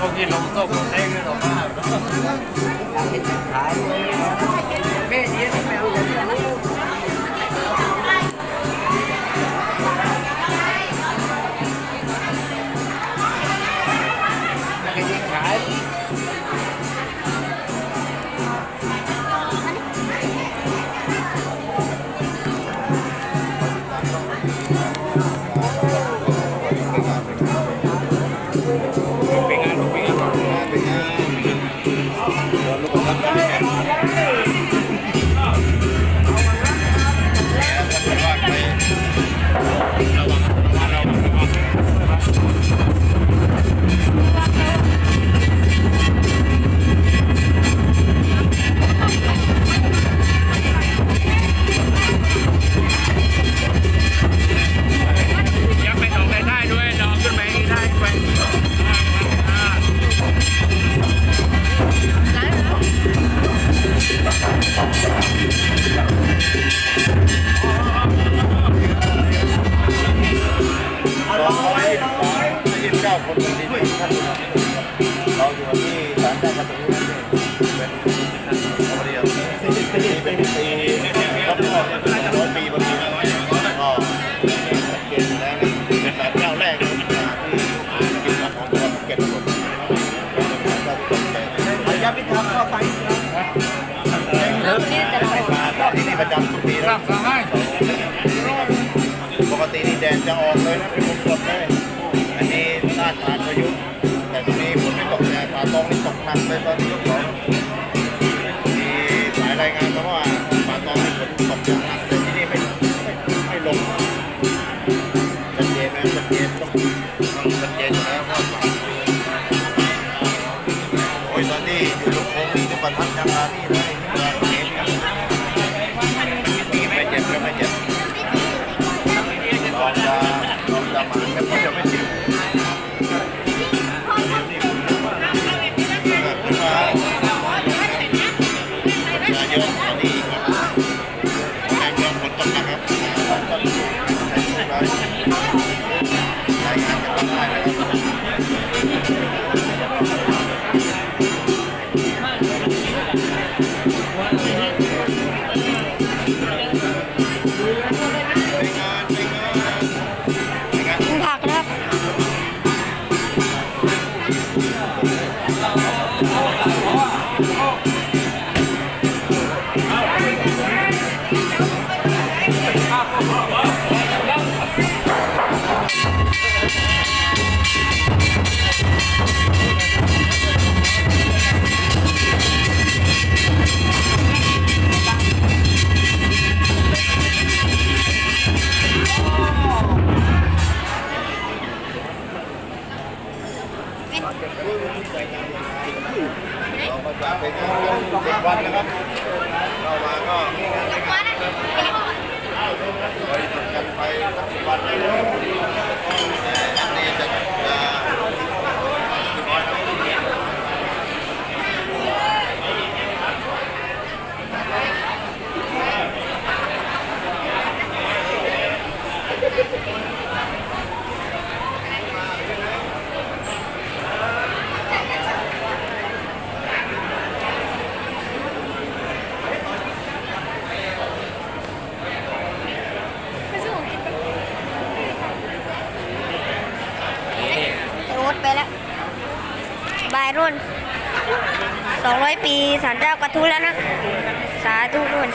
พวกที่ลงโต๊ะลงเต้งเลยหรอป้าขายแม่เลี้ยงแมว สองร้อยยี่สิบเก้าคนเป็นที่ท่านเราอยู่ที่ศาลเจ้าประตูนั่นเองเป็นเอาเดียวสี่สิบปีเป็นปีครับก็ร้อยปีพอดีก็เก่งแล้วนี่เป็นศาลเจ้าแรกที่กินของจังหวัดภูเก็ตหมดพยายาพิธามเข้าไปมาที่นี่ประจำทุกปีสนะร้างสร้างให้ปกตินี่แดดจะออกเลยนะเป็นวงกลมเลยอัน ตองนี่ตกหนักเยตอนยกของมีสายรายงานมาว่าป่าตองมีฝนตกอย่างหนักแต่ที่นี่ไม่ไม่ไม่ลงชัดเจนนะชัดเจนต้องต้องชัดเจนอยู่แล้วว่า ผักนะครับ เราก็จะไปงานกันสิบวันนะครับเข้ามาก็บริสุทธิ์กันไปสักสิบวันนะครับแต่อันนี้จะจะ โอ๊ตไปแล้ว บายรุ่น 200 ปีสารเจ้ากระทุ้แล้วนะ สาธุรุ่น